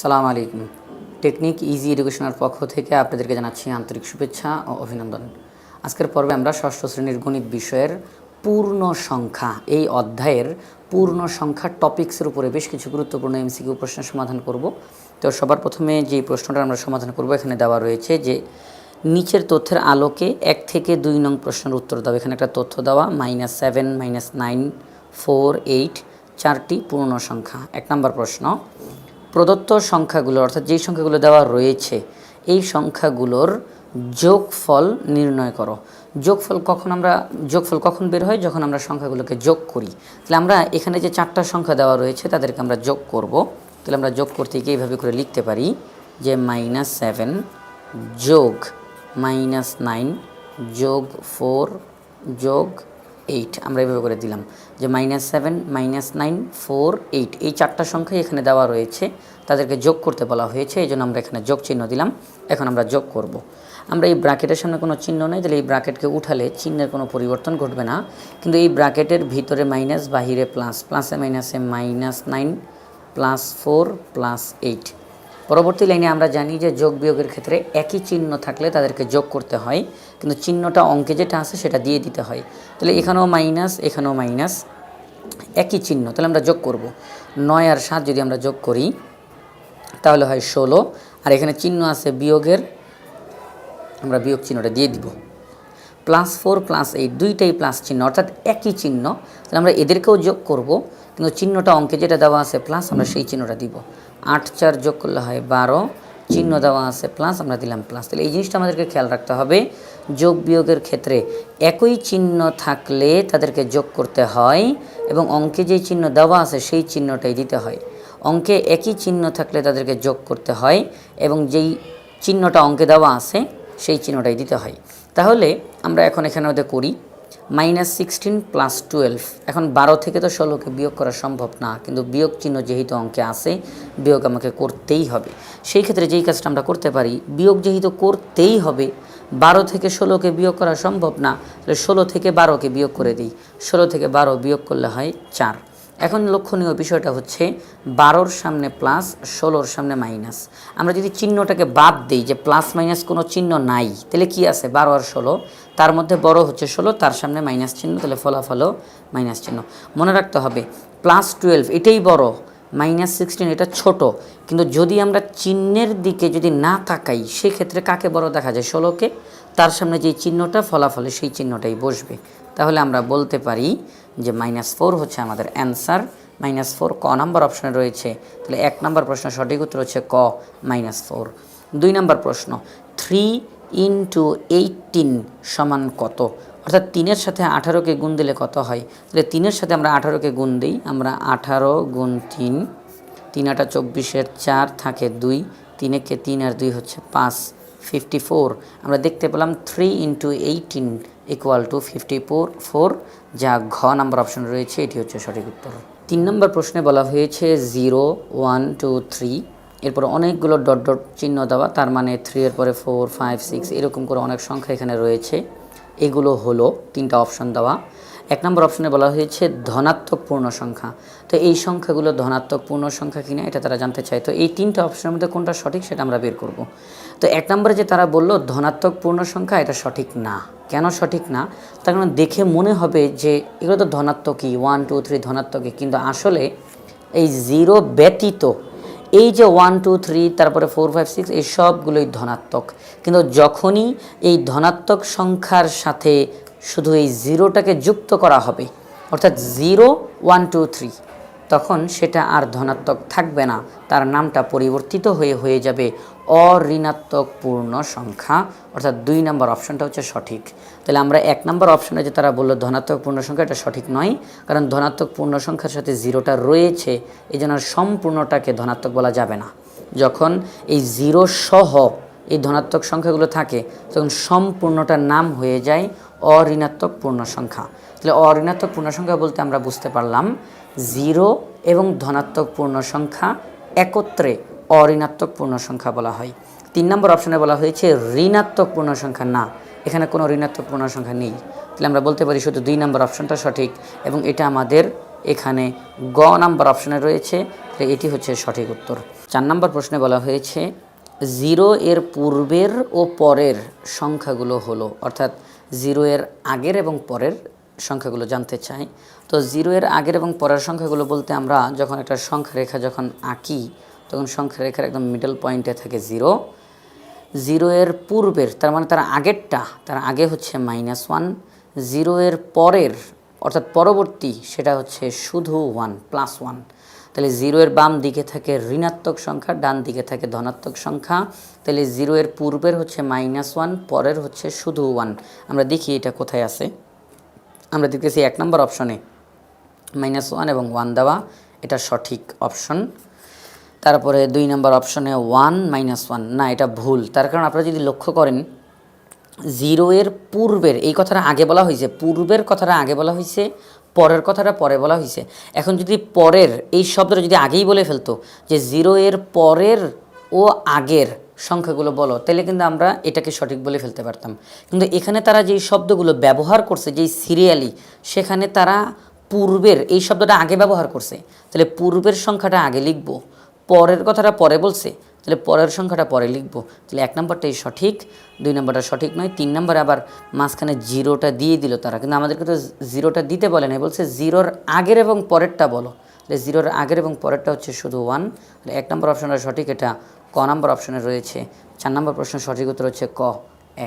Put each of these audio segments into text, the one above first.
সালাম আলাইকুম। Technique easy এডুকেশনের পক্ষ থেকে আপনাদেরকে জানাচ্ছি আন্তরিক শুভেচ্ছা ও অভিনন্দন। আজকের পর্বে আমরা ষষ্ঠ শ্রেণির গণিত বিষয়ের পূর্ণ সংখ্যা, এই অধ্যায়ের পূর্ণ সংখ্যা টপিক্সের উপরে বেশ কিছু গুরুত্বপূর্ণ এমসিকিউ প্রশ্নের সমাধান করব। তো সবার প্রথমে যে প্রশ্নটা আমরা সমাধান করব, এখানে দেওয়া রয়েছে যে, নিচের তথ্যের আলোকে এক থেকে দুই নং প্রশ্নের উত্তর দাও। এখানে একটা তথ্য দেওয়া minus seven minus nine four eight চারটি পূর্ণ সংখ্যা। এক নম্বর প্রশ্ন প্রদত্ত সংখ্যাগুলো, অর্থাৎ যেই সংখ্যাগুলো দেওয়া রয়েছে, এই সংখ্যাগুলোর যোগফল নির্ণয় করো। যোগফল কখন আমরা, যোগফল কখন বের হয়? যখন আমরা সংখ্যাগুলোকে যোগ করি। তাহলে আমরা এখানে যে চারটা সংখ্যা দেওয়া রয়েছে, তাদেরকে আমরা যোগ করব। তাহলে আমরা যোগ করতে গিয়ে এইভাবে করে লিখতে পারি যে মাইনাস সেভেন যোগ মাইনাস নাইন যোগ ফোর যোগ এইট আমরা এভাবে করে দিলাম। যে minus seven minus nine four eight এই চারটা সংখ্যাই এখানে দেওয়া রয়েছে। তাদেরকে যোগ করতে বলা হয়েছে, এই জন্য আমরা এখানে যোগ চিহ্ন দিলাম। এখন আমরা যোগ করব। আমরা এই ব্র্যাকেটের সামনে কোনো চিহ্ন নেই, তাহলে এই ব্র্যাকেটকে উঠালে চিহ্নের কোনো পরিবর্তন ঘটবে না। কিন্তু এই ব্র্যাকেটের ভিতরে মাইনাস বাহিরে প্লাস প্লাসে মাইনাসে minus nine plus four plus eight পরবর্তী লাইনে আমরা জানি যে যোগ বিয়োগের ক্ষেত্রে একই চিহ্ন থাকলে তাদেরকে যোগ করতে হয়, কিন্তু চিহ্নটা অঙ্কে যেটা আছে সেটা দিয়ে দিতে হয়। তাহলে এখানেও মাইনাস এখানেও মাইনাস, একই চিহ্ন। তাহলে আমরা যোগ করব। নয় আর সাত যদি আমরা যোগ করি, তাহলে হয় ষোলো। আর এখানে চিহ্ন আছে বিয়োগের, আমরা বিয়োগ চিহ্নটা দিয়ে দিব। প্লাস ফোর, প্লাস এইট, দুইটাই প্লাস চিহ্ন, অর্থাৎ একই চিহ্ন। তাহলে আমরা এদেরকেও যোগ করব, কিন্তু চিহ্নটা অঙ্কে যেটা দেওয়া আছে প্লাস, আমরা সেই চিহ্নটা দিব। আট চার যোগ করলে হয় বারো, চিহ্ন দেওয়া আছে প্লাস আমরা দিলাম প্লাস তাহলে এই জিনিসটা আমাদেরকে খেয়াল রাখতে হবে। যোগ বিয়োগের ক্ষেত্রে একই চিহ্ন থাকলে তাদেরকে যোগ করতে হয় এবং অঙ্কে যেই চিহ্ন দেওয়া আছে সেই চিহ্নটাই দিতে হয়। অঙ্কে একই চিহ্ন থাকলে তাদেরকে যোগ করতে হয় এবং যেই চিহ্নটা অঙ্কে দেওয়া আছে সেই চিহ্নটাই দিতে হয়। তাহলে আমরা এখন এখানে ওদের করি। Minus sixteen plus twelve. এখন বারো থেকে তো ষোলোকে বিয়োগ করা সম্ভব না, কিন্তু বিয়োগ চিহ্ন যেহেতু অঙ্কে আসে বিয়োগ আমাকে করতেই হবে। সেই ক্ষেত্রে যেই কাজটা আমরা করতে পারি, বিয়োগ যেহেতু করতেই হবে, বারো থেকে ষোলোকে বিয়োগ করা সম্ভব না, তাহলে ষোলো থেকে বারোকে বিয়োগ করে দিই। ষোলো থেকে বারো বিয়োগ করলে হয় চার। এখন লক্ষণীয় বিষয়টা হচ্ছে বারোর সামনে প্লাস ষোলোর সামনে মাইনাস আমরা যদি চিহ্নটাকে বাদ দিই যে প্লাস মাইনাস কোনো চিহ্ন নাই, তাহলে কি আছে? বারো আর ষোলো। তার মধ্যে বড় হচ্ছে ষোলো, তার সামনে মাইনাস চিহ্ন, তাহলে ফলাফলও মাইনাস চিহ্ন। মনে রাখতে হবে প্লাস টুয়েলভ এটাই বড় মাইনাস সিক্সটিন এটা ছোট। কিন্তু যদি আমরা চিহ্নের দিকে যদি না তাকাই, সেক্ষেত্রে কাকে বড় দেখা যায়? ষোলোকে। তার সামনে যে চিহ্নটা, ফলাফলে সেই চিহ্নটাই বসবে। তাহলে আমরা বলতে পারি যে মাইনাস ফোর হচ্ছে আমাদের অ্যান্সার মাইনাস ফোর ক নাম্বার অপশনে রয়েছে, তাহলে এক নাম্বার প্রশ্ন সঠিক উত্তর হচ্ছে ক মাইনাস ফোর দুই নাম্বার প্রশ্ন থ্রি ইন্টু এইটিন সমান কত? অর্থাৎ তিনের সাথে আঠারোকে গুণ দিলে কত হয়? তাহলে তিনের সাথে আমরা আঠারোকে গুণ দিই, আমরা আঠারো গুণ তিন তিন আটা চব্বিশের চার থাকে দুই তিনেকে তিন আর দুই হচ্ছে পাঁচ ফিফটি ফোর আমরা দেখতে পেলাম three into eighteen equal to fifty four যা ঘ নাম্বার অপশন রয়েছে, এটি হচ্ছে সঠিক উত্তর। তিন নম্বর প্রশ্নে বলা হয়েছে জিরো ওয়ান টু থ্রি এরপর অনেকগুলো ডট ডট চিহ্ন দেওয়া, তার মানে থ্রি এর পরে ফোর ফাইভ সিক্স এরকম করে অনেক সংখ্যা এখানে রয়েছে। এগুলো হলো তিনটা অপশন দেওয়া। এক নম্বর অপশনে বলা হয়েছে ধনাত্মক পূর্ণ সংখ্যা। তো এই সংখ্যাগুলো ধনাত্মক পূর্ণ সংখ্যা কিনা এটা তারা জানতে চায়। তো এই তিনটা অপশনের মধ্যে কোনটা সঠিক সেটা আমরা বের করব। তো এক নম্বরে যে তারা বলল ধনাত্মক পূর্ণ সংখ্যা, এটা সঠিক না। কেন সঠিক না? তার কারণ দেখে মনে হবে যে এগুলো তো ধনাত্মকই ওয়ান টু থ্রি ধনাত্মকই। কিন্তু আসলে এই জিরো ব্যতীত এই যে ওয়ান টু থ্রি তারপরে ফোর ফাইভ সিক্স এই সবগুলোই ধনাত্মক। কিন্তু যখনই এই ধনাত্মক সংখ্যার সাথে শুধু এই জিরোটাকে যুক্ত করা হবে, অর্থাৎ জিরো, ওয়ান, টু, থ্রি, তখন সেটা আর ধনাত্মক থাকবে না, তার নামটা পরিবর্তিত হয়ে হয়ে যাবে অঋণাত্মক পূর্ণ সংখ্যা, অর্থাৎ দুই নম্বর অপশনটা হচ্ছে সঠিক। তাহলে আমরা এক নম্বর অপশনে যে তারা বলল ধনাত্মক পূর্ণ সংখ্যা, এটা সঠিক নয়, কারণ ধনাত্মক পূর্ণ সংখ্যার সাথে জিরোটা রয়েছে, এই জন্য সম্পূর্ণটাকে ধনাত্মক বলা যাবে না। যখন এই জিরো সহ এই ধনাত্মক সংখ্যাগুলো থাকে, তখন সম্পূর্ণটার নাম হয়ে যায় অঋণাত্মক পূর্ণ সংখ্যা তাহলে অঋণাত্মক পূর্ণ সংখ্যা বলতে আমরা বুঝতে পারলাম জিরো এবং ধনাত্মক পূর্ণ সংখ্যা একত্রে অঋণাত্মক পূর্ণ সংখ্যা বলা হয়। তিন নম্বর অপশনে বলা হয়েছে ঋণাত্মক পূর্ণ সংখ্যা না, এখানে কোনো ঋণাত্মক পূর্ণ সংখ্যা নেই। তাহলে আমরা বলতে পারি শুধু দুই নম্বর অপশনটা সঠিক এবং এটা আমাদের এখানে গ নাম্বার অপশনে রয়েছে, তাহলে এটি হচ্ছে সঠিক উত্তর। চার নম্বর প্রশ্নে বলা হয়েছে জিরো এর পূর্বের ও পরের সংখ্যাগুলো হলো, অর্থাৎ জিরো এর আগের এবং পরের সংখ্যাগুলো জানতে চাই। তো জিরো এর আগের এবং পরের সংখ্যাগুলো বলতে আমরা যখন একটা সংখ্যা রেখা যখন আঁকি, তখন সংখ্যা রেখার একদম মিডল পয়েন্টে থাকে জিরো। জিরো এর পূর্বের, তার মানে তার আগেরটা, তার আগে হচ্ছে মাইনাস ওয়ান জিরো এর পরের, অর্থাৎ পরবর্তী, সেটা হচ্ছে শুধু ওয়ান প্লাস ওয়ান তাহলে জিরো এর বাম দিকে থাকে ঋণাত্মক সংখ্যা, ডান দিকে থাকে ধনাত্মক সংখ্যা। তাহলে জিরো এর পূর্বের হচ্ছে মাইনাস ওয়ান পরের হচ্ছে শুধু ওয়ান আমরা দেখি এটা কোথায় আছে। আমরা দেখতেছি এক নম্বর অপশনে মাইনাস ওয়ান এবং ওয়ান দেওয়া, এটা সঠিক অপশন তারপরে দুই নম্বর অপশনে ওয়ান মাইনাস ওয়ান না, এটা ভুল। তার কারণ আপনারা যদি লক্ষ্য করেন, জিরো এর পূর্বের, এই কথাটা আগে বলা হয়েছে, পূর্বের কথাটা আগে বলা হয়েছে পরের কথাটা পরে বলা হয়েছে এখন যদি পরের, এই শব্দটা যদি আগেই বলে ফেলতো, যে জিরো এর পরের ও আগের সংখ্যাগুলো বলো, তাহলে কিন্তু আমরা এটাকে সঠিক বলে ফেলতে পারতাম। কিন্তু এখানে তারা যেই শব্দগুলো ব্যবহার করছে, যেই সিরিয়ালি, সেখানে তারা পূর্বের, এই শব্দটা আগে ব্যবহার করছে। তাহলে পূর্বের সংখ্যাটা আগে লিখব, পরের কথাটা পরে বলছে তাহলে পরের সংখ্যাটা পরে লিখব। তাহলে এক নম্বরটাই সঠিক, দুই নম্বরটা সঠিক নয়, তিন নম্বরে আবার মাঝখানে জিরোটা দিয়ে দিল তারা। কিন্তু আমাদেরকে তো জিরোটা দিতে বলে না বলছে জিরোর আগের এবং পরেরটা বলো। তাহলে জিরোর আগের এবং পরেরটা হচ্ছে শুধু ওয়ান তাহলে এক নম্বর অপশনটা সঠিক, এটা ক নম্বর অপশনে রয়েছে। চার নম্বর প্রশ্ন সঠিক উত্তর হচ্ছে ক,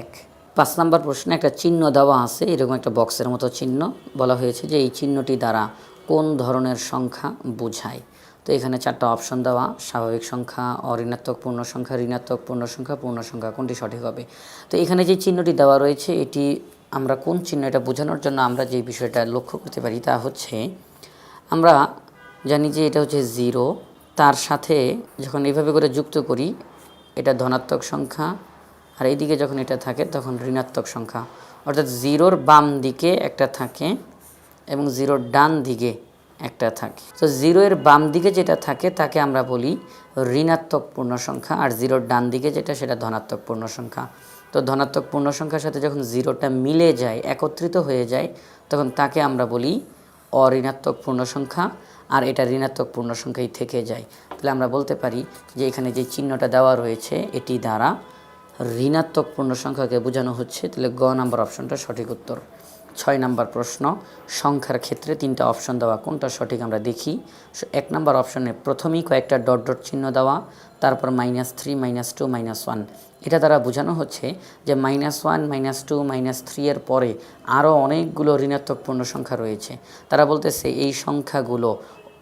এক। পাঁচ নম্বর প্রশ্নে একটা চিহ্ন দেওয়া আছে, এরকম একটা বক্সের মতো চিহ্ন বলা হয়েছে যে এই চিহ্নটি দ্বারা কোন ধরনের সংখ্যা বোঝায়। তো এখানে চারটা অপশন দেওয়া। স্বাভাবিক সংখ্যা, অঋণাত্মক পূর্ণ সংখ্যা ঋণাত্মক পূর্ণ সংখ্যা পূর্ণ সংখ্যা কোনটি সঠিক হবে? তো এখানে যে চিহ্নটি দেওয়া রয়েছে, এটি আমরা কোন চিহ্ন এটা বোঝানোর জন্য আমরা যে বিষয়টা লক্ষ্য করতে পারি তা হচ্ছে, আমরা জানি যে এটা হচ্ছে জিরো তার সাথে যখন এইভাবে করে যুক্ত করি, এটা ধনাত্মক সংখ্যা, আর এইদিকে যখন এটা থাকে তখন ঋণাত্মক সংখ্যা। অর্থাৎ জিরোর বাম দিকে একটা থাকে এবং জিরোর ডান দিকে একটা থাকে। তো জিরো এর বাম দিকে যেটা থাকে, তাকে আমরা বলি ঋণাত্মক পূর্ণ সংখ্যা, আর জিরোর ডান দিকে যেটা, সেটা ধনাত্মক পূর্ণ সংখ্যা। তো ধনাত্মক পূর্ণ সংখ্যার সাথে যখন জিরোটা মিলে যায়, একত্রিত হয়ে যায়, তখন তাকে আমরা বলি অঋণাত্মক পূর্ণ সংখ্যা, আর এটা ঋণাত্মক পূর্ণ সংখ্যাই থেকে যায়। তাহলে আমরা বলতে পারি যে এখানে যে চিহ্নটা দেওয়া রয়েছে, এটি দ্বারা ঋণাত্মক পূর্ণ সংখ্যাকে বোঝানো হচ্ছে, তাহলে গ নাম্বার অপশনটা সঠিক উত্তর। ছয় নাম্বার প্রশ্ন, সংখ্যার ক্ষেত্রে তিনটা অপশন দেওয়া, কোনটা সঠিক আমরা দেখি? এক নাম্বার অপশনে প্রথমেই কয়েকটা ডট ডট চিহ্ন দেওয়া, তারপর minus three minus two minus one এটা দ্বারা বোঝানো হচ্ছে যে minus one minus two minus three এর পরে আরও অনেকগুলো ঋণাত্মক পূর্ণ সংখ্যা রয়েছে। তারা বলতেছে এই সংখ্যাগুলো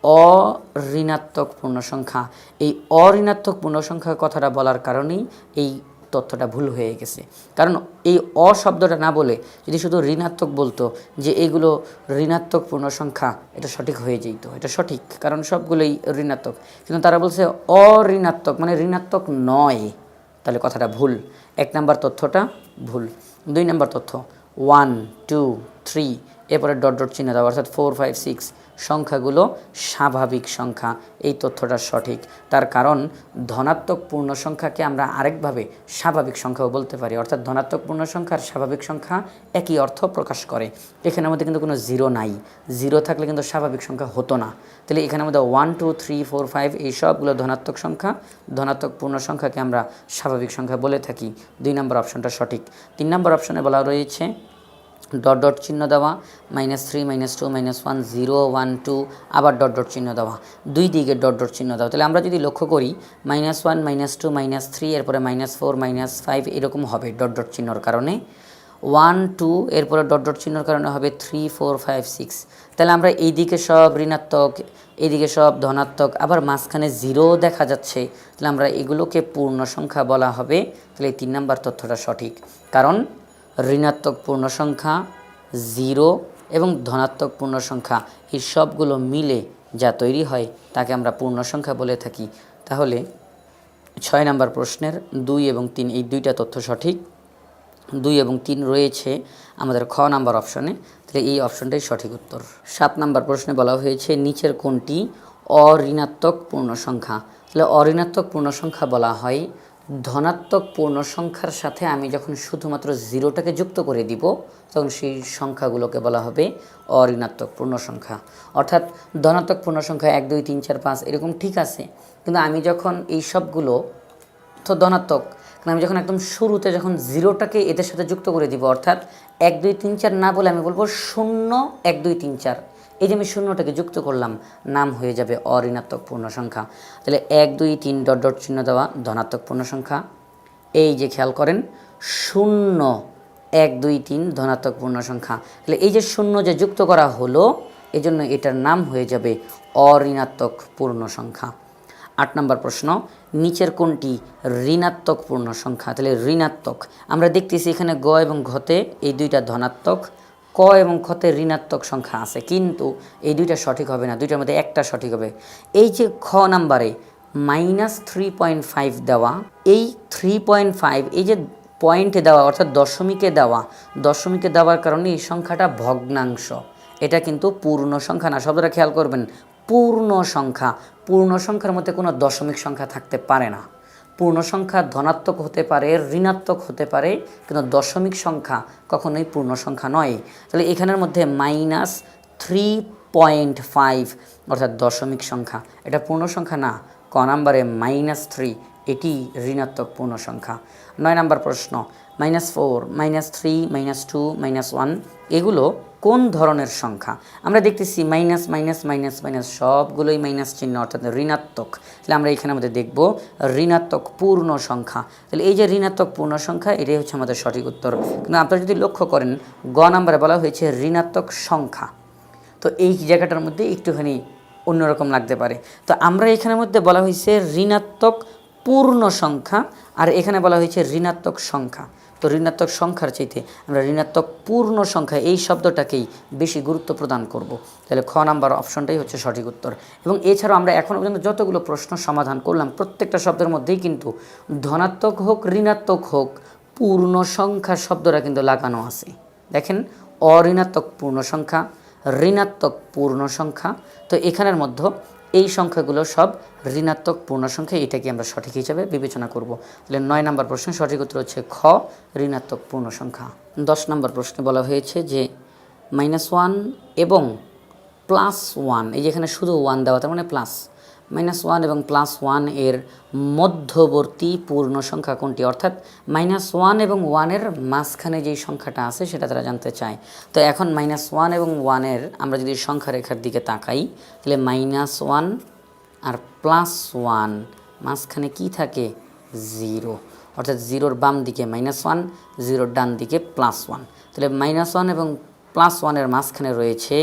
অঋণাত্মক পূর্ণ সংখ্যা এই অঋণাত্মক পূর্ণ সংখ্যার কথাটা বলার কারণেই এই তথ্যটা ভুল হয়ে গেছে। কারণ এই অ শব্দটা না বলে যদি শুধু ঋণাত্মক বলতো যে এগুলো ঋণাত্মক পূর্ণ সংখ্যা এটা সঠিক হয়ে যেত, এটা সঠিক, কারণ সবগুলোই ঋণাত্মক। কিন্তু তারা বলছে অঋণাত্মক মানে ঋণাত্মক নয়। তাহলে কথাটা ভুল। এক নাম্বার তথ্যটা ভুল। দুই নাম্বার তথ্য ওয়ান টু থ্রি এরপরে ডট ডট চিহ্ন দেওয়া অর্থাৎ ফোর ফাইভ সিক্স সংখ্যাগুলো স্বাভাবিক সংখ্যা। এই তথ্যটা সঠিক। তার কারণ ধনাত্মক পূর্ণ সংখ্যাকে আমরা আরেকভাবে স্বাভাবিক সংখ্যাও বলতে পারি। অর্থাৎ ধনাত্মক পূর্ণ সংখ্যার স্বাভাবিক সংখ্যা একই অর্থ প্রকাশ করে। এখানের মধ্যে কিন্তু কোনো জিরো নাই। জিরো থাকলে কিন্তু স্বাভাবিক সংখ্যা হতো না। তাহলে এখানের মধ্যে one two three four five এই সবগুলো ধনাত্মক সংখ্যা, ধনাত্মক পূর্ণ সংখ্যাকে আমরা স্বাভাবিক সংখ্যা বলে থাকি। দুই নম্বর অপশনটা সঠিক। তিন নম্বর অপশনে বলা রয়েছে ডট ডট চিহ্ন দেওয়া minus three minus two minus one zero one two আবার ডট ডট চিহ্ন দেওয়া। দুই দিকে ডট ডট চিহ্ন দেওয়া। তাহলে আমরা যদি লক্ষ্য করি minus one minus two minus three এরপরে মাইনাস ফোর মাইনাস ফাইভ এরকম হবে ডট ডট চিহ্নর কারণে। ওয়ান টু এরপরে ডট ডট চিহ্নর কারণে হবে থ্রি ফোর ফাইভ সিক্স তাহলে আমরা এইদিকে সব ঋণাত্মক, এইদিকে সব ধনাত্মক, আবার মাঝখানে জিরো দেখা যাচ্ছে। তাহলে আমরা এগুলোকে পূর্ণ সংখ্যা বলা হবে। তাহলে এই তিন নাম্বার তথ্যটা সঠিক। কারণ ঋণাত্মক পূর্ণ সংখ্যা জিরো এবং ধনাত্মক পূর্ণ সংখ্যা এই সবগুলো মিলে যা তৈরি হয় তাকে আমরা পূর্ণ সংখ্যা বলে থাকি। তাহলে ছয় নম্বর প্রশ্নের দুই এবং তিন, এই দুইটা তথ্য সঠিক? দুই এবং তিন রয়েছে আমাদের খ নাম্বার অপশনে, তাহলে এই অপশনটাই সঠিক উত্তর। সাত নাম্বার প্রশ্নে বলা হয়েছে নিচের কোনটি অঋণাত্মক পূর্ণ সংখ্যা তাহলে অঋণাত্মক পূর্ণ সংখ্যা বলা হয় ধনাত্মক পূর্ণ সংখ্যার সাথে আমি যখন শুধুমাত্র জিরোটাকে যুক্ত করে দিব, তখন সেই সংখ্যাগুলোকে বলা হবে অঋণাত্মক পূর্ণ সংখ্যা। অর্থাৎ ধনাত্মক পূর্ণ সংখ্যা এক, দুই, তিন, চার, পাঁচ এরকম ঠিক আছে। কিন্তু আমি যখন এই সবগুলো, তো ধনাত্মক আমি যখন একদম শুরুতে যখন জিরোটাকে এদের সাথে যুক্ত করে দিব, অর্থাৎ এক, দুই, তিন, চার না বলে আমি বলব শূন্য এক, দুই, তিন, চার। এই যে আমি শূন্যটাকে যুক্ত করলাম, নাম হয়ে যাবে অঋণাত্মক পূর্ণ সংখ্যা তাহলে এক, দুই, তিন, ডট ডট চিহ্ন দেওয়া ধনাত্মক পূর্ণ সংখ্যা এই যে খেয়াল করেন, শূন্য, এক, দুই, তিন, ধনাত্মক পূর্ণ সংখ্যা তাহলে এই যে শূন্য যে যুক্ত করা হলো, এজন্য এটার নাম হয়ে যাবে অঋণাত্মক পূর্ণ সংখ্যা আট নম্বর প্রশ্ন, নিচের কোনটি ঋণাত্মক পূর্ণ সংখ্যা তাহলে ঋণাত্মক, আমরা দেখতেছি এখানে গ এবং ঘতে এই দুইটা ধনাত্মক ক এবং খতে ঋণাত্মক সংখ্যা আছে। কিন্তু এই দুইটা সঠিক হবে না, দুইটার মধ্যে একটা সঠিক হবে। এই যে খ নাম্বারে মাইনাস থ্রি পয়েন্ট ফাইভ দেওয়া, এই থ্রি পয়েন্ট ফাইভ এই যে পয়েন্টে দেওয়া, অর্থাৎ দশমিকে দেওয়া, দশমিকে দেওয়ার কারণে এই সংখ্যাটা ভগ্নাংশ। এটা কিন্তু পূর্ণ সংখ্যা না, শব্দটা খেয়াল করবেন, পূর্ণ সংখ্যা। পূর্ণ সংখ্যার মধ্যে কোনো দশমিক সংখ্যা থাকতে পারে না। পূর্ণ সংখ্যা ধনাত্মক হতে পারে, ঋণাত্মক হতে পারে, কিন্তু দশমিক সংখ্যা কখনোই পূর্ণ সংখ্যা নয়। তাহলে এখানের মধ্যে মাইনাস থ্রি পয়েন্ট ফাইভ অর্থাৎ দশমিক সংখ্যা। এটা পূর্ণ সংখ্যা না, ক নাম্বারে মাইনাস থ্রি এটি ঋণাত্মক পূর্ণ সংখ্যা নয় নাম্বার প্রশ্ন minus four, minus three, minus two, minus one, এগুলো কোন ধরনের সংখ্যা? আমরা দেখতেছি মাইনাস মাইনাস মাইনাস মাইনাস, সবগুলোই মাইনাস চিহ্ন, অর্থাৎ ঋণাত্মক। তাহলে আমরা এখানে আমাদের দেখব ঋণাত্মক পূর্ণ সংখ্যা। তাহলে এই যে ঋণাত্মক পূর্ণ সংখ্যা, এটাই হচ্ছে আমাদের সঠিক উত্তর। কিন্তু আপনারা যদি লক্ষ্য করেন, গ নাম্বারে বলা হয়েছে ঋণাত্মক সংখ্যা। তো এই জায়গাটার মধ্যে একটুখানি অন্যরকম লাগতে পারে। তো আমরা এখানের মধ্যে বলা হয়েছে ঋণাত্মক পূর্ণ সংখ্যা, আর এখানে বলা হয়েছে ঋণাত্মক সংখ্যা। তো ঋণাত্মক সংখ্যার চাইতে আমরা ঋণাত্মক পূর্ণ সংখ্যা এই শব্দটাকেই বেশি গুরুত্ব প্রদান করব। তাহলে খ নাম্বার অপশনটাই হচ্ছে সঠিক উত্তর। এবং এছাড়াও আমরা এখনও পর্যন্ত যতগুলো প্রশ্ন সমাধান করলাম, প্রত্যেকটা শব্দের মধ্যেই কিন্তু ধনাত্মক হোক, ঋণাত্মক হোক, পূর্ণ সংখ্যা শব্দটা কিন্তু লাগানো আছে। দেখেন, অঋণাত্মক পূর্ণ সংখ্যা, ঋণাত্মক পূর্ণ সংখ্যা, তো এখানের মধ্যে এই সংখ্যাগুলো সব ঋণাত্মক পূর্ণ সংখ্যা এটাকে আমরা সঠিক হিসাবে বিবেচনা করব। তাহলে নয় নম্বর প্রশ্নের সঠিক উত্তর হচ্ছে খ, ঋণাত্মক পূর্ণ সংখ্যা দশ নম্বর প্রশ্নে বলা হয়েছে যে মাইনাস ওয়ান এবং প্লাস ওয়ান এই যেখানে শুধু ওয়ান দেওয়া, তার মানে প্লাস মাইনাস ওয়ান এবং প্লাস ওয়ানের মধ্যবর্তী পূর্ণ সংখ্যা কোনটি? অর্থাৎ মাইনাস ওয়ান এবং ওয়ানের মাঝখানে যেই সংখ্যাটা আছে, সেটা তারা জানতে চায়। তো এখন মাইনাস ওয়ান এবং ওয়ানের আমরা যদি সংখ্যা রেখার দিকে তাকাই, তাহলে মাইনাস ওয়ান আর প্লাস ওয়ান মাঝখানে কি থাকে? জিরো। অর্থাৎ জিরোর বাম দিকে মাইনাস ওয়ান, জিরোর ডান দিকে প্লাস ওয়ান। তাহলে মাইনাস ওয়ান এবং প্লাস ওয়ানের মাঝখানে রয়েছে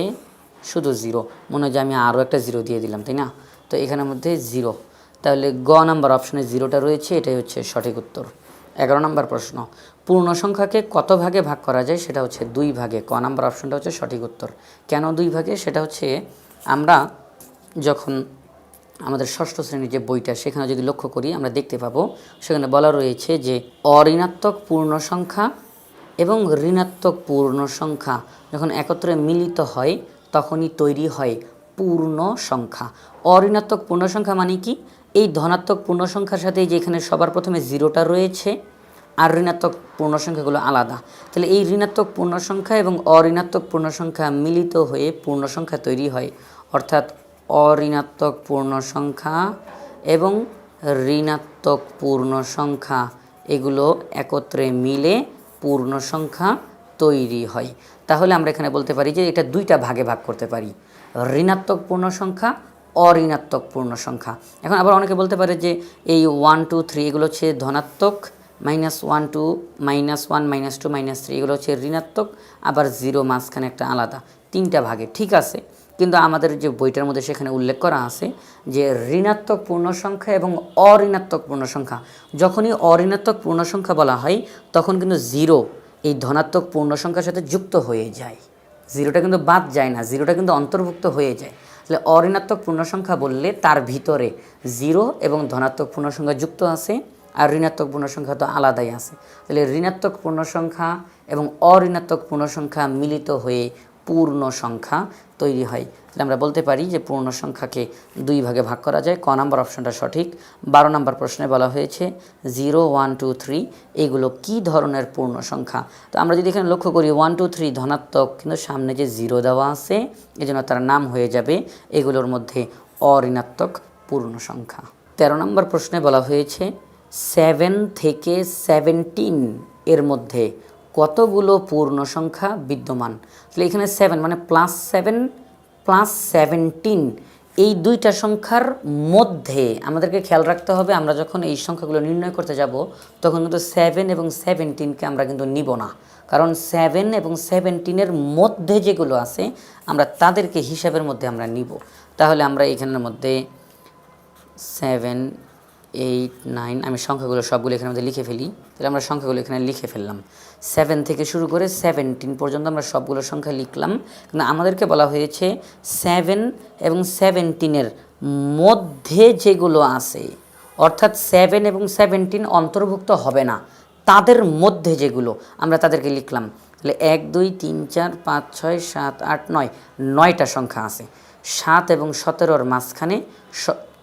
শুধু জিরো। মনে হয় যে আমি আরও একটা জিরো দিয়ে দিলাম, তাই না? তো এখানের মধ্যে জিরো তাহলে গ নাম্বার অপশনে জিরোটা রয়েছে, এটাই হচ্ছে সঠিক উত্তর। এগারো নম্বর প্রশ্ন, পূর্ণ সংখ্যাকে কত ভাগে ভাগ করা যায় সেটা হচ্ছে দুই ভাগে। ক নাম্বার অপশনটা হচ্ছে সঠিক উত্তর। কেন দুই ভাগে? সেটা হচ্ছে আমরা যখন আমাদের ষষ্ঠ শ্রেণির যে বইটা, সেখানে যদি লক্ষ্য করি, আমরা দেখতে পাবো, সেখানে বলা রয়েছে যে অঋণাত্মক পূর্ণ সংখ্যা এবং ঋণাত্মক পূর্ণ সংখ্যা যখন একত্রে মিলিত হয়, তখনই তৈরি হয় পূর্ণ সংখ্যা অঋণাত্মক পূর্ণ সংখ্যা মানে কি? এই ধনাত্মক পূর্ণ সংখ্যার সাথে যে এখানে সবার প্রথমে জিরোটা রয়েছে, আর ঋণাত্মক পূর্ণ সংখ্যাগুলো আলাদা। তাহলে এই ঋণাত্মক পূর্ণ সংখ্যা এবং অঋণাত্মক পূর্ণ সংখ্যা মিলিত হয়ে পূর্ণ সংখ্যা তৈরি হয়। অর্থাৎ অঋণাত্মক পূর্ণ সংখ্যা এবং ঋণাত্মক পূর্ণ সংখ্যা এগুলো একত্রে মিলে পূর্ণ সংখ্যা তৈরি হয়। তাহলে আমরা এখানে বলতে পারি যে এটা দুইটা ভাগে ভাগ করতে পারি। ঋণাত্মক পূর্ণ সংখ্যা অঋণাত্মক পূর্ণ সংখ্যা এখন আবার অনেকে বলতে পারে যে এই ওয়ান টু থ্রি এগুলো হচ্ছে ধনাত্মক minus one two minus one minus two minus three এগুলো হচ্ছে ঋণাত্মক, আবার জিরো মাঝখানে একটা আলাদা। তিনটা ভাগে, ঠিক আছে? কিন্তু আমাদের যে বইটার মধ্যে সেখানে উল্লেখ করা আছে যে ঋণাত্মক পূর্ণ সংখ্যা এবং অঋণাত্মক পূর্ণ সংখ্যা যখনই অঋণাত্মক পূর্ণ সংখ্যা বলা হয়, তখন কিন্তু জিরো এই ধনাত্মক পূর্ণ সংখ্যার সাথে যুক্ত হয়ে যায়। জিরোটা কিন্তু বাদ যায় না, জিরোটা কিন্তু অন্তর্ভুক্ত হয়ে যায়। তাহলে অঋণাত্মক পূর্ণ সংখ্যা বললে তার ভিতরে জিরো এবং ধনাত্মক পূর্ণ সংখ্যা যুক্ত আছে আর ঋণাত্মক পূর্ণ সংখ্যা তো আলাদাই আছে। তাহলে ঋণাত্মক পূর্ণ সংখ্যা এবং অঋণাত্মক পূর্ণ সংখ্যা মিলিত হয়ে পূর্ণ সংখ্যা তৈরি হয়। তাহলে আমরা বলতে পারি যে পূর্ণ সংখ্যাকে দুই ভাগে ভাগ করা যায়। ক নাম্বার অপশনটা সঠিক। বারো নম্বর প্রশ্নে বলা হয়েছে, জিরো, ওয়ান, টু, থ্রি এগুলো কি ধরনের পূর্ণ সংখ্যা? তো আমরা যদি এখানে লক্ষ্য করি, ওয়ান, টু, থ্রি ধনাত্মক, কিন্তু সামনে যে জিরো দেওয়া আছে, এজন্য তার নাম হয়ে যাবে এগুলোর মধ্যে অঋণাত্মক পূর্ণ সংখ্যা। তেরো নম্বর প্রশ্নে বলা হয়েছে, সেভেন থেকে সেভেন্টিন এর মধ্যে কতগুলো পূর্ণ সংখ্যা বিদ্যমান? তাহলে এখানে সেভেন মানে প্লাস সেভেন প্লাস সেভেন্টিন এই দুইটা সংখ্যার মধ্যে আমাদেরকে খেয়াল রাখতে হবে, আমরা যখন এই সংখ্যাগুলো নির্ণয় করতে যাব, তখন কিন্তু সেভেন এবং সেভেন্টিনকে আমরা কিন্তু নিব না। কারণ সেভেন এবং সেভেন্টিনের মধ্যে যেগুলো আছে, আমরা তাদেরকে হিসাবের মধ্যে আমরা নিব। তাহলে আমরা এখানের মধ্যে সেভেন এইট নাইন আমি সংখ্যাগুলো সবগুলো এখানে মধ্যে লিখে ফেলি। তাহলে আমরা সংখ্যাগুলো এখানে লিখে ফেললাম। সেভেন থেকে শুরু করে সেভেন্টিন পর্যন্ত আমরা সবগুলো সংখ্যা লিখলাম। কিন্তু আমাদেরকে বলা হয়েছে সেভেন এবং সেভেন্টিনের মধ্যে যেগুলো আছে, অর্থাৎ সেভেন এবং সেভেন্টিন অন্তর্ভুক্ত হবে না, তাদের মধ্যে যেগুলো আমরা তাদেরকে লিখলাম। তাহলে এক, দুই, তিন, চার, পাঁচ, ছয়, সাত, আট, নয়, নয়টা সংখ্যা আছে। সাত এবং সতেরোর মাঝখানে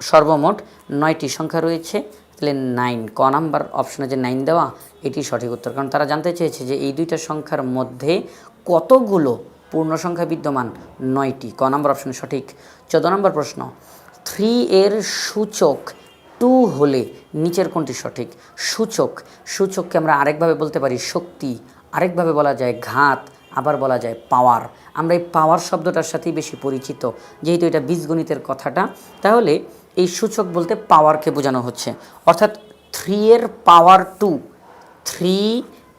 সর্বমোট নয়টি সংখ্যা রয়েছে। তাহলে নাইন ক নাম্বার অপশনে যে নাইন দেওয়া, এটি সঠিক উত্তর। কারণ তারা জানতে চেয়েছে যে এই দুইটা সংখ্যার মধ্যে কতগুলো পূর্ণ সংখ্যা বিদ্যমান? নয়টি। ক নাম্বার অপশন সঠিক। চোদ্দ নম্বর প্রশ্ন। থ্রি এর সূচক টু হলে নিচের কোনটি সঠিক? সূচক। সূচককে আমরা আরেকভাবে বলতে পারি শক্তি। আরেকভাবে বলা যায় ঘাত। আবার বলা যায় পাওয়ার আমরা এই পাওয়ার শব্দটার সাথেই বেশি পরিচিত। যেহেতু এটা বীজগণিতের কথাটা, তাহলে এই সূচক বলতে পাওয়ারকে বোঝানো হচ্ছে। অর্থাৎ থ্রি এর পাওয়ার টু থ্রি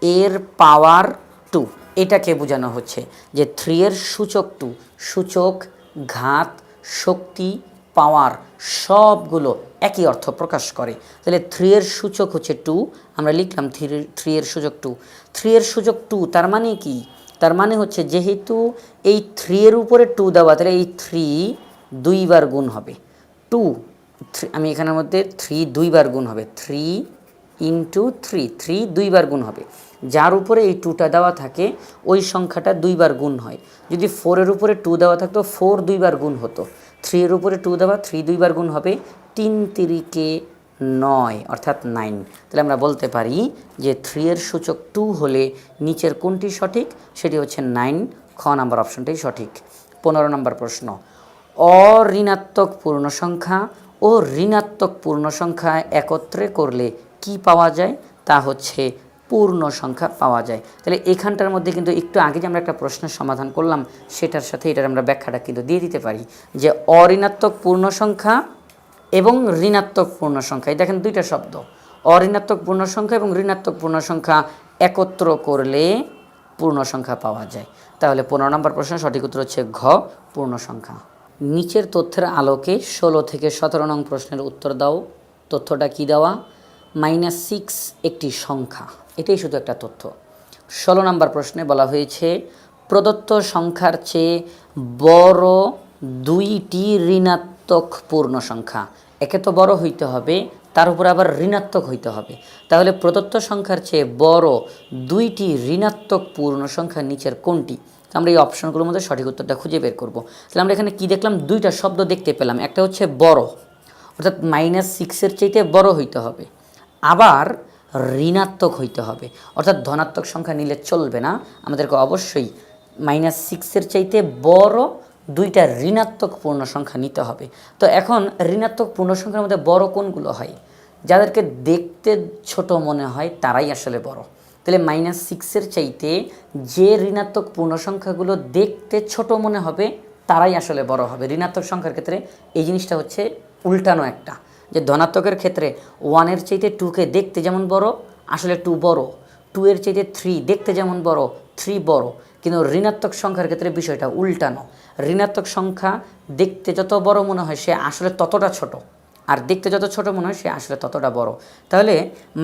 এর পাওয়ার টু এটাকে বোঝানো হচ্ছে যে থ্রি এর সূচক টু সূচক, ঘাত, শক্তি পাওয়ার সবগুলো একই অর্থ প্রকাশ করে। তাহলে থ্রি এর সূচক হচ্ছে টু আমরা লিখলাম থ্রি থ্রি এর সূচক টু থ্রি এর সূচক টু তার মানে কি? তার মানে হচ্ছে যেহেতু এই থ্রি এর উপরে টু দেওয়া, তাহলে এই থ্রি দুইবার গুণ হবে। টু আমি এখানের মধ্যে থ্রি দুইবার গুণ হবে। Three into three. থ্রি দুইবার গুণ হবে। যার উপরে এই টুটা দেওয়া থাকে, ওই সংখ্যাটা দুইবার গুণ হয়। যদি ফোরের উপরে টু দেওয়া থাকতো, ফোর দুইবার গুণ হতো। থ্রি এর উপরে টু দেওয়া, থ্রি দুইবার গুণ হবে তিন তিরিকে নয়, অর্থাৎ নাইন। তাহলে আমরা বলতে পারি যে থ্রি এর সূচক টু হলে নিচের কোনটি সঠিক? সেটি হচ্ছে নাইন। খ নাম্বার অপশনটাই সঠিক। পনেরো নম্বর প্রশ্ন। অঋণাত্মক পূর্ণ সংখ্যা ও ঋণাত্মক পূর্ণ সংখ্যা একত্রে করলে কি পাওয়া যায়? তা হচ্ছে পূর্ণ সংখ্যা পাওয়া যায়। তাহলে এখানটার মধ্যে কিন্তু একটু আগে যে আমরা একটা প্রশ্নের সমাধান করলাম, সেটার সাথে এটার আমরা ব্যাখ্যাটা কিন্তু দিয়ে দিতে পারি যে অঋণাত্মক পূর্ণ সংখ্যা এবং ঋণাত্মক পূর্ণ সংখ্যা এই দেখেন দুইটা শব্দ। অঋণাত্মক পূর্ণ সংখ্যা এবং ঋণাত্মক পূর্ণ সংখ্যা একত্র করলে পূর্ণ সংখ্যা পাওয়া যায়। তাহলে পনেরো নম্বর প্রশ্নের সঠিক উত্তর হচ্ছে ঘ পূর্ণ সংখ্যা নিচের তথ্যের আলোকে ষোলো থেকে সতেরো নং প্রশ্নের উত্তর দাও। তথ্যটা কি দেওয়া? মাইনাস সিক্স একটি সংখ্যা। এটাই শুধু একটা তথ্য। ষোলো নম্বর প্রশ্নে বলা হয়েছে, প্রদত্ত সংখ্যার চেয়ে বড় দুইটি ঋণাত্মক পূর্ণ সংখ্যা। একে তো বড় হইতে হবে, তার উপর আবার ঋণাত্মক হইতে হবে। তাহলে প্রদত্ত সংখ্যার চেয়ে বড় দুইটি ঋণাত্মক পূর্ণ সংখ্যা নিচের কোনটি? তো আমরা এই অপশনগুলোর মধ্যে সঠিক উত্তরটা খুঁজে বের করব। তাহলে আমরা এখানে কি দেখলাম? দুইটা শব্দ দেখতে পেলাম। একটা হচ্ছে বড়। অর্থাৎ মাইনাস সিক্সের চাইতে বড় হইতে হবে। আবার ঋণাত্মক হইতে হবে। অর্থাৎ ধনাত্মক সংখ্যা নিলে চলবে না। আমাদেরকে অবশ্যই মাইনাস সিক্সের চাইতে বড় দুইটা ঋণাত্মক পূর্ণ সংখ্যা নিতে হবে। তো এখন ঋণাত্মক পূর্ণ সংখ্যার মধ্যে বড় কোনগুলো হয়? যাদেরকে দেখতে ছোট মনে হয়, তারাই আসলে বড়। তাহলে মাইনাস সিক্সের চাইতে যে ঋণাত্মক পূর্ণ সংখ্যাগুলো দেখতে ছোট মনে হবে, তারাই আসলে বড় হবে। ঋণাত্মক সংখ্যার ক্ষেত্রে এই জিনিসটা হচ্ছে উল্টানো একটা। যে ধনাত্মকের ক্ষেত্রে ওয়ানের চাইতে টুকে দেখতে যেমন বড়, আসলে টু বড়। টু এর চাইতে থ্রি দেখতে যেমন বড় থ্রি বড়। কিন্তু ঋণাত্মক সংখ্যার ক্ষেত্রে বিষয়টা উল্টানো। ঋণাত্মক সংখ্যা দেখতে যত বড় মনে হয়, সে আসলে ততটা ছোট। আর দেখতে যত ছোট মনে হয়, সে আসলে ততটা বড়। তাহলে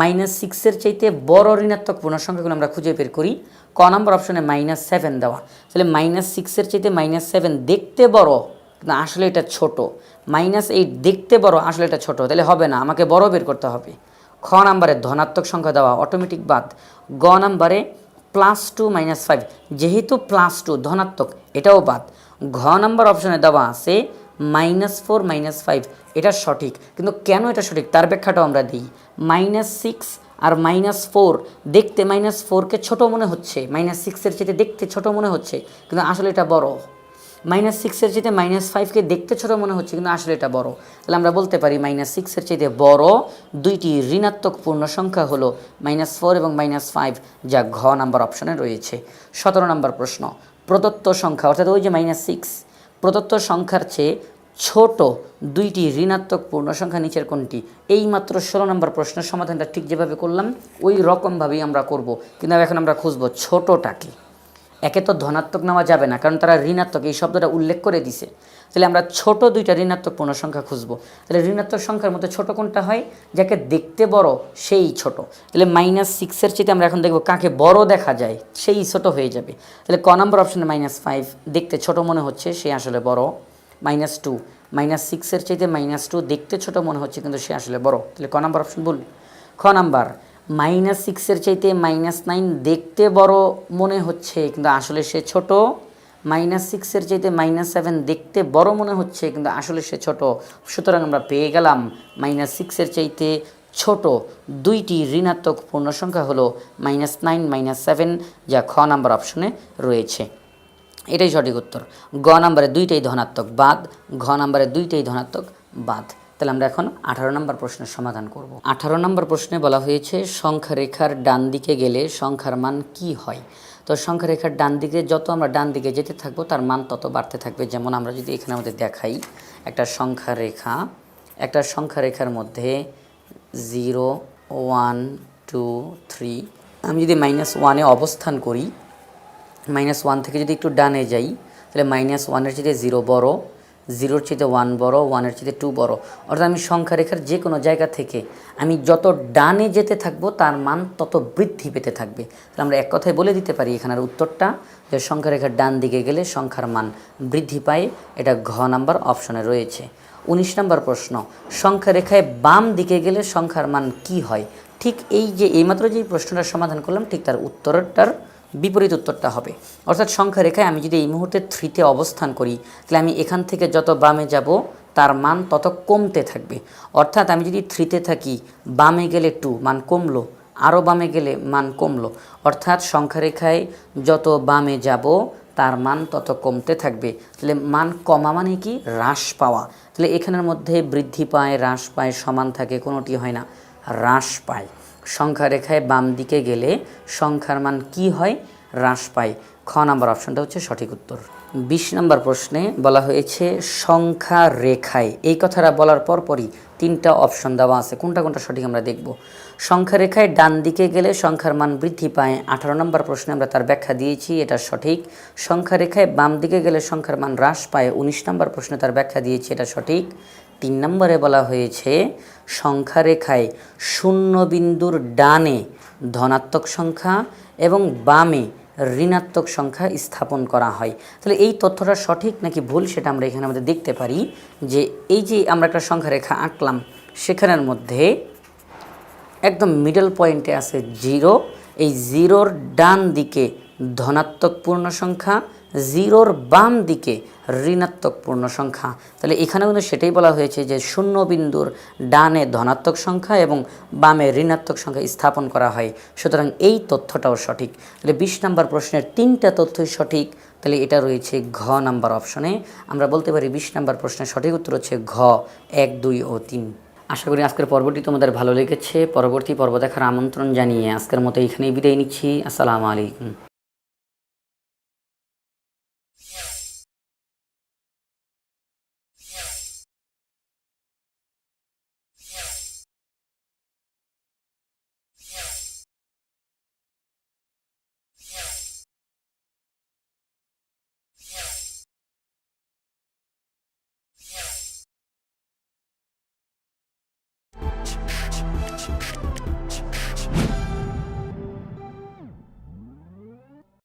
মাইনাস সিক্সের চাইতে বড় ঋণাত্মক পূর্ণ সংখ্যাগুলো আমরা খুঁজে বের করি। ক নম্বর অপশনে মাইনাস সেভেন দেওয়া। তাহলে মাইনাস সিক্সের চাইতে মাইনাস সেভেন দেখতে বড়, কিন্তু আসলে এটা ছোট। মাইনাস এইট দেখতে বড়, আসলে এটা ছোট। তাহলে হবে না, আমাকে বড় বের করতে হবে। খ নাম্বারে ধনাত্মক সংখ্যা দেওয়া অটোমেটিক বাদ। গ নাম্বারে প্লাস টু মাইনাস ফাইভ যেহেতু প্লাস টু ধনাত্মক, এটাও বাদ। ঘ নাম্বার অপশনে দেওয়া আছে মাইনাস ফোর মাইনাস ফাইভ এটা সঠিক। কিন্তু কেন এটা সঠিক? তার ব্যাখ্যাটাও আমরা দিই। মাইনাস সিক্স আর মাইনাস ফোর দেখতে মাইনাস ফোরকে ছোট মনে হচ্ছে। মাইনাস সিক্সের চেয়ে দেখতে ছোট মনে হচ্ছে, কিন্তু আসলে এটা বড়। মাইনাস সিক্সের চাইতে মাইনাস ফাইভকে দেখতে ছোট মনে হচ্ছে, কিন্তু আসলে এটা বড়। তাহলে আমরা বলতে পারি মাইনাস সিক্সের চাইতে বড় দুইটি ঋণাত্মক পূর্ণ সংখ্যা হলো মাইনাস ফোর এবং মাইনাস ফাইভ, যা ঘ নাম্বার অপশনে রয়েছে। সতেরো নম্বর প্রশ্ন, প্রদত্ত সংখ্যা, অর্থাৎ ওই যে মাইনাস সিক্স, প্রদত্ত সংখ্যার চেয়ে ছোট দুইটি ঋণাত্মক পূর্ণ সংখ্যা নিচের কোনটি? এই মাত্র ষোলো নম্বর প্রশ্নের সমাধানটা ঠিক যেভাবে করলাম, ওই রকমভাবেই আমরা করব। কিন্তু এখন আমরা খুঁজবো ছোটোটাকে একে তো ধনাত্মক নেওয়া যাবে না, কারণ তারা ঋণাত্মক, এই শব্দটা উল্লেখ করে দিছে। তাহলে আমরা ছোট দুইটা ঋণাত্মক পূর্ণ সংখ্যা খুঁজবো। তাহলে ঋণাত্মক সংখ্যার মধ্যে ছোট কোনটা হয়? যাকে দেখতে বড়, সেই ছোট। তাহলে মাইনাস সিক্সের চেয়ে আমরা এখন দেখব কাকে বড় দেখা যায়, সেই ছোট হয়ে যাবে। তাহলে ক নম্বর অপশনে মাইনাস ফাইভ দেখতে ছোট মনে হচ্ছে, সে আসলে বড়। Minus two. মাইনাস সিক্সের চাইতে মাইনাস টু দেখতে ছোট মনে হচ্ছে, কিন্তু সে আসলে বড়। তাহলে ক নম্বর অপশন বল খ নাম্বার, মাইনাস সিক্সের চাইতে মাইনাস নাইন দেখতে বড় মনে হচ্ছে, কিন্তু আসলে সে ছোট। মাইনাস সিক্সের চাইতে মাইনাস সেভেন দেখতে বড় মনে হচ্ছে, কিন্তু আসলে সে ছোট। সুতরাং আমরা পেয়ে গেলাম মাইনাস সিক্সের চাইতে ছোট। দুইটি ঋণাত্মক পূর্ণ সংখ্যা হলো মাইনাস নাইন মাইনাস সেভেন যা খ নাম্বার অপশনে রয়েছে। এটাই সঠিক উত্তর। গ নাম্বারে দুইটাই ধনাত্মক বাদ, ঘ নাম্বারে দুইটাই ধনাত্মক বাদ। তাহলে আমরা এখন আঠারো নম্বর প্রশ্নের সমাধান করব। আঠারো নম্বর প্রশ্নে বলা হয়েছে সংখ্যা রেখার ডান দিকে গেলে সংখ্যার মান কি হয়? তো সংখ্যা রেখার ডান দিকে যত আমরা ডান দিকে যেতে থাকব, তার মান তত বাড়তে থাকবে। যেমন আমরা যদি এখানে আমাদের দেখাই, একটা সংখ্যা রেখা একটা সংখ্যা রেখার মধ্যে জিরো, ওয়ান, টু, থ্রি, আমি যদি মাইনাস ওয়ানে অবস্থান করি মাইনাস ওয়ান থেকে যদি একটু ডানে যাই, তাহলে মাইনাস ওয়ানের চেয়ে জিরো বড়, জিরোর চেয়ে ওয়ান বড়, ওয়ানের চেয়ে টু বড়। অর্থাৎ আমি সংখ্যা রেখার যে কোনো জায়গা থেকে আমি যত ডানে যেতে থাকব, তার মান তত বৃদ্ধি পেতে থাকবে। তাহলে আমরা এক কথায় বলে দিতে পারি এখানের উত্তরটা, যে সংখ্যা রেখার ডান দিকে গেলে সংখ্যার মান বৃদ্ধি পায়। এটা ঘ নাম্বার অপশনে রয়েছে। উনিশ নম্বর প্রশ্ন সংখ্যা রেখায় বাম দিকে গেলে সংখ্যার মান কি হয়? ঠিক এই যে, এইমাত্র যে প্রশ্নটার সমাধান করলাম, ঠিক তার উত্তরটার বিপরীত উত্তরটা হবে। অর্থাৎ সংখ্যা রেখায় আমি যদি এই মুহূর্তে থ্রিতে অবস্থান করি, তাহলে আমি এখান থেকে যত বামে যাব, তার মান তত কমতে থাকবে। অর্থাৎ আমি যদি থ্রিতে থাকি, বামে গেলে টু, মান কমলো। আরও বামে গেলে মান কমলো। অর্থাৎ সংখ্যা রেখায় যত বামে যাব, তার মান তত কমতে থাকবে। তাহলে মান কমা মানে কি? হ্রাস পাওয়া। তাহলে এখানের মধ্যে বৃদ্ধি পায়, হ্রাস পায়, সমান থাকে, কোনোটি হয় না। হ্রাস পায়। সংখ্যা রেখায় বাম দিকে গেলে সংখ্যার মান কি হয়? হ্রাস পায়। খ নাম্বার অপশনটা হচ্ছে সঠিক উত্তর। বিশ নম্বর প্রশ্নে বলা হয়েছে সংখ্যা রেখায়। এই কথাটা বলার পরপরই তিনটা অপশন দেওয়া আছে। কোনটা কোনটা সঠিক আমরা দেখব। সংখ্যা রেখায় ডান দিকে গেলে সংখ্যার মান বৃদ্ধি পায়। আঠারো নম্বর প্রশ্নে আমরা তার ব্যাখ্যা দিয়েছি, এটা সঠিক। সংখ্যা রেখায় বাম দিকে গেলে সংখ্যার মান হ্রাস পায়। উনিশ নম্বর প্রশ্নে তার ব্যাখ্যা দিয়েছি, এটা সঠিক। তিন নম্বরে বলা হয়েছে সংখ্যা রেখায় শূন্য বিন্দুর ডানে ধনাত্মক সংখ্যা এবং বামে ঋণাত্মক সংখ্যা স্থাপন করা হয়। তাহলে এই তথ্যটা সঠিক নাকি ভুল সেটা আমরা এখানে আমাদের দেখতে পারি যে এই যে আমরা একটা সংখ্যা রেখা আঁকলাম, সেখানের মধ্যে একদম মিডল পয়েন্টে আছে জিরো এই জিরোর ডান দিকে ধনাত্মক পূর্ণ সংখ্যা জিরোর বাম দিকে ঋণাত্মক পূর্ণ সংখ্যা তাহলে এখানে কিন্তু সেটাই বলা হয়েছে যে শূন্য বিন্দুর ডানে ধনাত্মক সংখ্যা এবং বামে ঋণাত্মক সংখ্যা স্থাপন করা হয়। সুতরাং এই তথ্যটাও সঠিক। তাহলে বিশ নম্বর প্রশ্নের তিনটা তথ্যই সঠিক। তাহলে এটা রয়েছে ঘ নাম্বার অপশনে। আমরা বলতে পারি বিশ নম্বর প্রশ্নের সঠিক উত্তর হচ্ছে ঘ, এক, দুই ও তিন। আশা করি আজকের পর্বটি তোমাদের ভালো লেগেছে। পরবর্তী পর্ব দেখার আমন্ত্রণ জানিয়ে আজকের মতো এখানেই বিদায় নিচ্ছি। আসসালামু আলাইকুম।